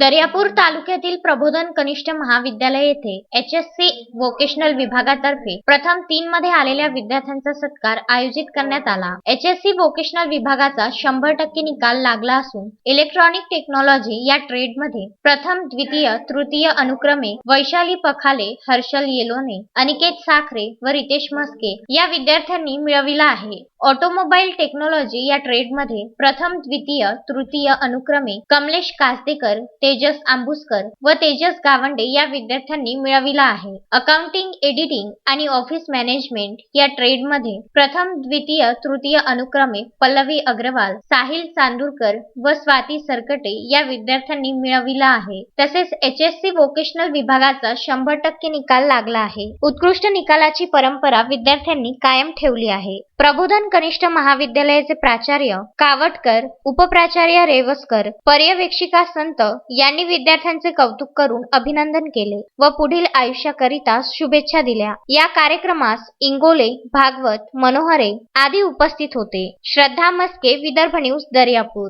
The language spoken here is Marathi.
दर्यापूर तालुक्यातील प्रबोधन कनिष्ठ महाविद्यालय येथे एच एस सी वोकेशनल विभागातर्फे प्रथम तीन मध्ये आलेल्या विद्यार्थ्यांचा सत्कार आयोजित करण्यात आला. एच एस सी वोकेशनल विभागाचा शंभर टक्के निकाल लागला असून इलेक्ट्रॉनिक टेक्नॉलॉजी या ट्रेडमध्ये प्रथम द्वितीय तृतीय अनुक्रमे वैशाली पखाले हर्षल येलोने अनिकेत साखरे व रितेश मस्के या विद्यार्थ्यांनी मिळविला आहे. ऑटोमोबाईल टेक्नॉलॉजी या ट्रेडमध्ये प्रथम द्वितीय तृतीय अनुक्रमे कमलेश कासदेकर तेजस आंबुसकर व तेजस गावंडे या विद्यार्थ्यांनी मिळविला आहे. अकाउंटिंग एडिटिंग आणि ऑफिस मॅनेजमेंट या ट्रेडमध्ये प्रथम द्वितीय तृतीय अनुक्रमे पल्लवी अग्रवाल साहिल चांदूरकर व स्वाती सरकटे या विद्यार्थ्यांनी मिळविला आहे. तसेच एच एस सी वोकेशनल विभागाचा शंभर टक्के निकाल लागला आहे. उत्कृष्ट निकालाची परंपरा विद्यार्थ्यांनी कायम ठेवली आहे. प्रबोधन कनिष्ठ महाविद्यालयाचे प्राचार्य कावटकर उपप्राचार्य रेवसकर पर्यवेक्षिका संत यांनी विद्यार्थ्यांचे कौतुक करून अभिनंदन केले व पुढील आयुष्याकरिता शुभेच्छा दिल्या. या कार्यक्रमास इंगोले भागवत मनोहरे आदी उपस्थित होते. श्रद्धा मस्के विदर्भ न्यूज दर्यापूर.